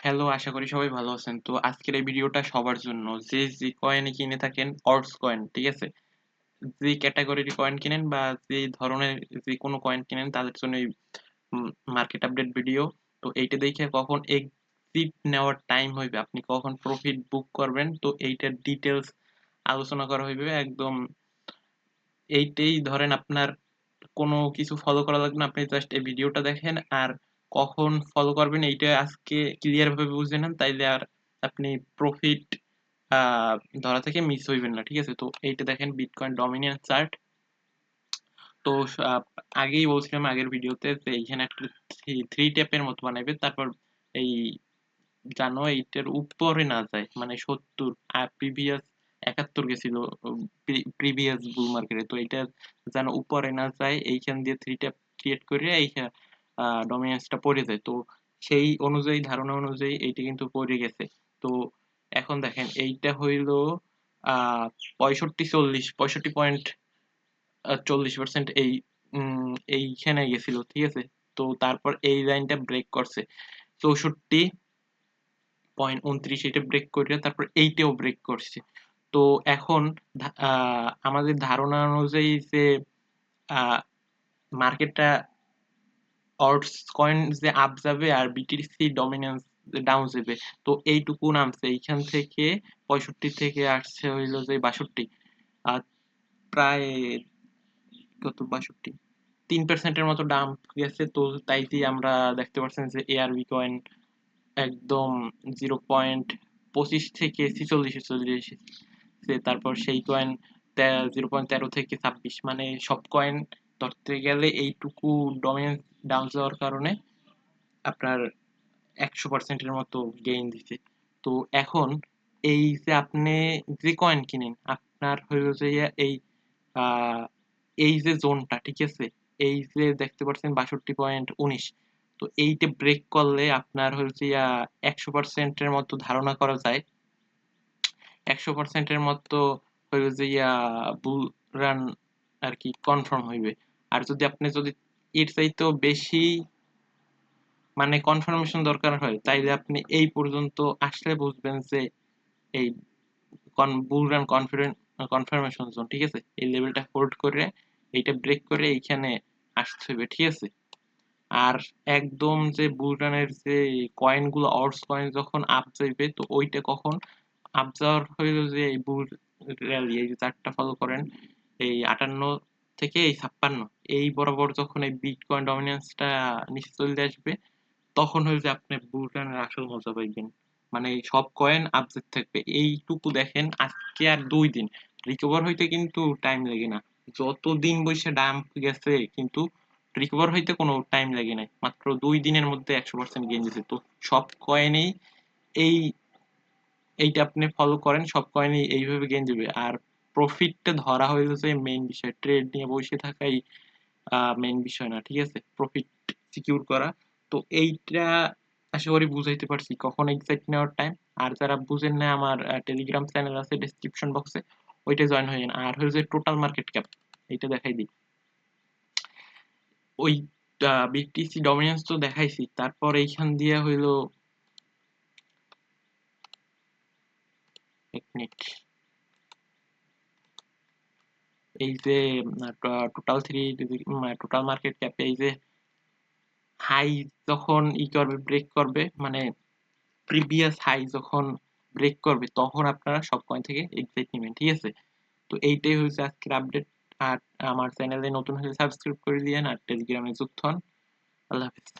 Hello, আশা করি সবাই ভালো আছেন। তো আজকের এই ভিডিওটা সবার জন্য। যে, যে কয়েন কিনে থাকেন অর্টস কয়েন, ঠিক আছে? যে ক্যাটেগরির কয়েন কিনেন বা যে ধরনের যে কোনো কয়েন কিনেন তাদের জন্য এই মার্কেট আপডেট ভিডিও। তো এইটা দেখে কখন এক্সিট নেওয়ার টাইম হইবে, আপনি কখন প্রফিট বুক করবেন, তো এইটার ডিটেলস আলোচনা করা হইবে। একদম এইটাই ধরেন আপনার কোনো কিছু ফলো করা লাগবে না। আপনি জাস্ট এই ভিডিওটা দেখেন আর কখন ফলো করবেন এইটা আজকে ক্লিয়ার ভাবে বুঝে নেন তাইলে আর আপনি প্রফিট ধরা থেকে মিস হইবেন না। ঠিক আছে? তো এইটা দেখেন বিটকয়েন ডমিন্যান্স চার্ট। তো আগেই বলছিলাম আগের ভিডিওতে যে এইখানে একটা থ্রি, ট্যাপের মতো বানাইবে। তারপর এই জানো এইটার উপরে না যায়। মানে ৭০ আর প্রিভিয়াস ৭১ গেছিল প্রিভিয়াস বুল মার্কেটে। তো এইটা যেন উপরে না যায় এইখান দিয়ে থ্রি ট্যাপ ক্রিয়েট করে এইখা আ ডমিন্যান্সটা পড়ে যায়। তো সেই অনুযায়ী, ধারণা অনুযায়ী এইটা কিন্তু পড়ে গেছে। তো এখন দেখেন, এইটা হইল, আ ৬৫-৪০ ৬৫ পয়েন্ট আ ৪০% এই এইখানে গেছিল। ঠিক আছে? তো তারপর এই লাইনটা ব্রেক করছে। ৬৪ পয়েন্ট ২৯ এটা ব্রেক করে তারপর এইটাও ব্রেক করছে। তো এখন আমাদের ধারণা অনুযায়ী যে মার্কেটটা অল্টস কয়েন যে আপ যাবে আর বিটিসি ডমিন্যান্স ডাউন যাবে। তো এইটুকু নামছে। এইখান থেকে ৬৫ থেকে আসছে হইল যে ৬২ আর প্রায় কত ৬২ ৩% এর মতো ডাম্প গেছে। তো তাইতে আমরা দেখতে পাচ্ছেন যে এআরবি কয়েন একদম 0.২৫ থেকে ৪৬ এ চলে এসেছে। তারপর সেই কয়েন জিরো পয়েন্ট তেরো থেকে ২৬ মানে সব কয়েন ধরতে গেলে এইটুকু ডমিন্যান্স ডাউন যাওয়ার কারণে আপনার ১০০% এর মতো গেইন দিছে। তো এখন এই যে আপনি যে কয়েন কিনেন, আপনার হইল যে এই এই যে জোনটা ঠিক আছে? এই যে দেখতে পাচ্ছেন ৬২.১৯ তো এইটা ব্রেক করলে আপনার হচ্ছে ১০০% এর মতো ধারণা করা যায়। ১০০% এর মতো হইল যে ইয়া বুল রান আর কি কনফার্ম হইবে। আর যদি আপনি যদি এর চাইতেও বেশি মানে কনফার্মেশন দরকার হয়, তাইলে আপনি এই পর্যন্ত আসলে বুঝবেন যে এই কন bull run confident confirmation zone ঠিক আছে? এই লেভেলটা হোল্ড করে, এইটা ব্রেক করে এইখানে আসতে হবে। ঠিক আছে? আর একদম যে বুল রানের যে কয়েনগুলো অর্টস কয়েন যখন আপ যাইবে, তো ওইটা কখন আপ যাওয়ার হইল যে এই বুল র্যালি এই যে চারটা ফলো করেন, এই ৫৮ থেকে এই ৫৬ এই বরাবর যখন এই বিটকয়েন ডমিন্যান্সটা নিচে চলে আসবে, তখন যে আপনি বুল রানের আসল মজা পাইবেন। মানে সব কয়েন আপ যেতে থাকবে। এইটুকু দেখেন, আজকে আর দুই দিন। রিকভার হইতে কিন্তু টাইম লাগে না। যত দিন বইসা ডাম্প গেছে, কিন্তু রিকভার হইতে কোনো টাইম লাগে নাই। মাত্র দুই দিনের মধ্যে ১০০% গেইন দিছে। তো সব কয়েনেই এই, এইটা আপনি ফলো করেন, সব কয়েনই এইভাবে গেইন দিবে। আর প্রফিটটা ধরা হয়ে যে মেইন বিষয়। ট্রেড নিয়ে বসে থাকাই মেইন বিষয় না। ঠিক আছে? প্রফিট সিকিউর করা। তো এইটা আশা করি বুঝাইতে পারছি কখন এক্সাইট নেওয়ার টাইম। আর যারা বুঝেন নাই, আমার টেলিগ্রাম চ্যানেল আছে ডেসক্রিপশন বক্সে ওইটা জয়েন হইয়েন। আর হইল যে টোটাল মার্কেট ক্যাপ এইটা দেখাই দিই। ওই বিটিসি ডমিন্যান্স তো দেখাইছি। তারপর এইখান দিয়া হইল ১ মিনিট। এই যে total three total market cap এই যে হাই যখন ই করবে ব্রেক করবে মানে প্রিভিয়াস হাই যখন ব্রেক করবে, তখন আপনারা সব কয়েন থেকে এক্সিট নেবেন, ঠিক আছে? তো এইটাই হইছে আজকের আপডেট। আর আমার চ্যানেলে নতুন হলে সাবস্ক্রাইব করে দিয়েন, আর টেলিগ্রামে যুক্ত হন। আল্লাহ হাফেজ।